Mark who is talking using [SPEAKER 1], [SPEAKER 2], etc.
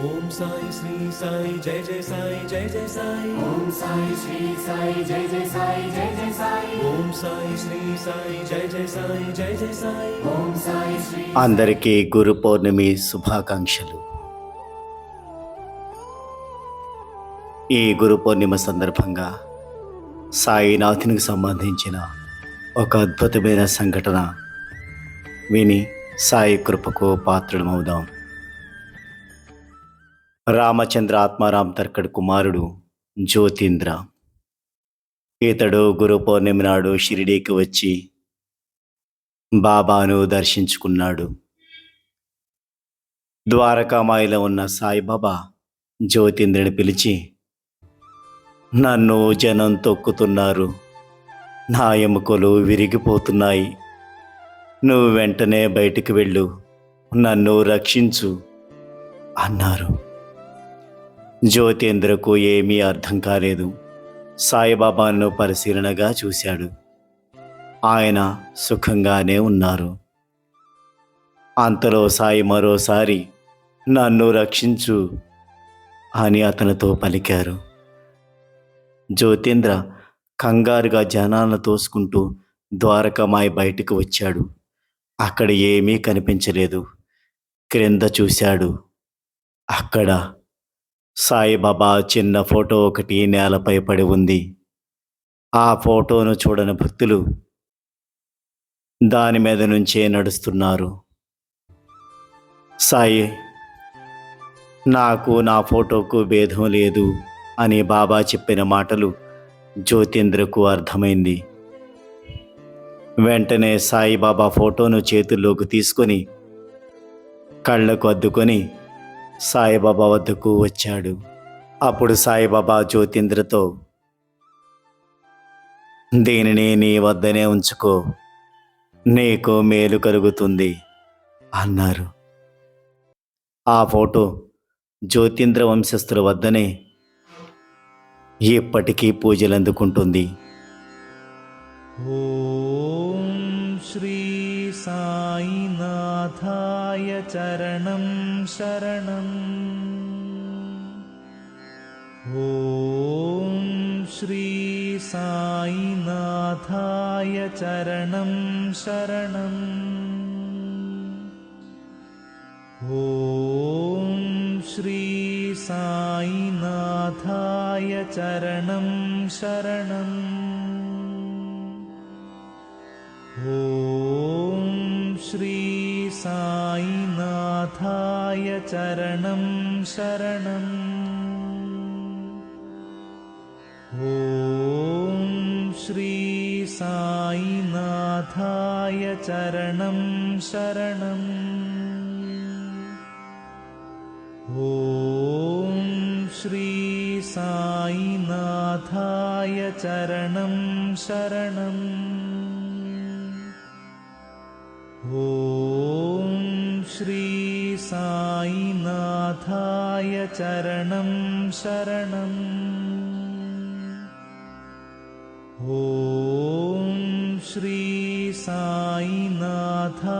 [SPEAKER 1] ఓం సాయి శ్రీ సాయి జయ జయ సాయి జయ జయ సాయి.
[SPEAKER 2] ఓం సాయి శ్రీ సాయి జై జై సాయి జై జై సాయి.
[SPEAKER 1] ఓం సాయి శ్రీ సాయి జయ జయ సాయి జయ జయ సాయి.
[SPEAKER 2] ఓం సాయి శ్రీ
[SPEAKER 3] అందరికీ గురు పౌర్ణమి శుభాకాంక్షలు. ఈ గురు పౌర్ణిమ సందర్భంగా సాయినాథునికి సంబంధించిన ఒక అద్భుతమైన సంఘటన విని సాయి కృపకు పాత్రమవుదాం రామచంద్ర ఆత్మారాం తర్కడ్ కుమారుడు జ్యోతీంద్ర. ఇతడు గురు పౌర్ణమి నాడు షిరిడీకి వచ్చి బాబాను దర్శించుకున్నాడు. ద్వారకామాయిలో ఉన్న సాయిబాబా జ్యోతీంద్రుని పిలిచి నన్ను జనం తొక్కుతున్నారు. నా ఎముకలు విరిగిపోతున్నాయి. నువ్వు వెంటనే బయటికి వెళ్ళు. నన్ను రక్షించు అన్నారు. జ్యోతేంద్రకు ఏమీ అర్థం కాలేదు. సాయిబాబాను పరిశీలనగా చూశాడు. ఆయన సుఖంగానే ఉన్నారు. అంతలో సాయి మరోసారి నన్ను రక్షించు అని అతనితో పలికారు. జ్యోతేంద్ర కంగారుగా జనాలను తోసుకుంటూ ద్వారకమాయి బయటకు వచ్చాడు. అక్కడ ఏమీ కనిపించలేదు. క్రింద చూశాడు. అక్కడ సాయిబాబా చిన్న ఫోటో ఒకటి నేలపై పడి ఉంది. ఆ ఫోటోను చూడని భక్తులు దాని మీద నుంచే నడుస్తున్నారు. సాయి నాకు నా ఫోటోకు భేదం లేదు అని బాబా చెప్పిన మాటలు జ్యోతింద్రకు అర్థమైంది. వెంటనే సాయిబాబా ఫోటోను చేతుల్లోకి తీసుకొని కళ్ళకు అద్దుకొని సాయిబాబా వద్దకు వచ్చాడు. అప్పుడు సాయిబాబా జ్యోతింద్రతో దీనిని నీ వద్దనే ఉంచుకో. నీకు మేలు కలుగుతుంది అన్నారు. ఆ ఫోటో జ్యోతీంద్ర వంశస్థుల వద్దనే ఇప్పటికీ పూజలు అందుకుంటుంది
[SPEAKER 4] साईनाथाय चरणं शरणम् श्री साईनाथाय चरणं शरणम् ॐ श्री साईनाथाय चरणं ॐ श्री साईनाथाय चरणं शरणम् ॐ श्री साईनाथाय चरणं शरणम् ॐ श्री साईनाथाय चरणं शरणम् ॐ साईनाथाय चरणं शरणम्। ॐ श्री साईनाथ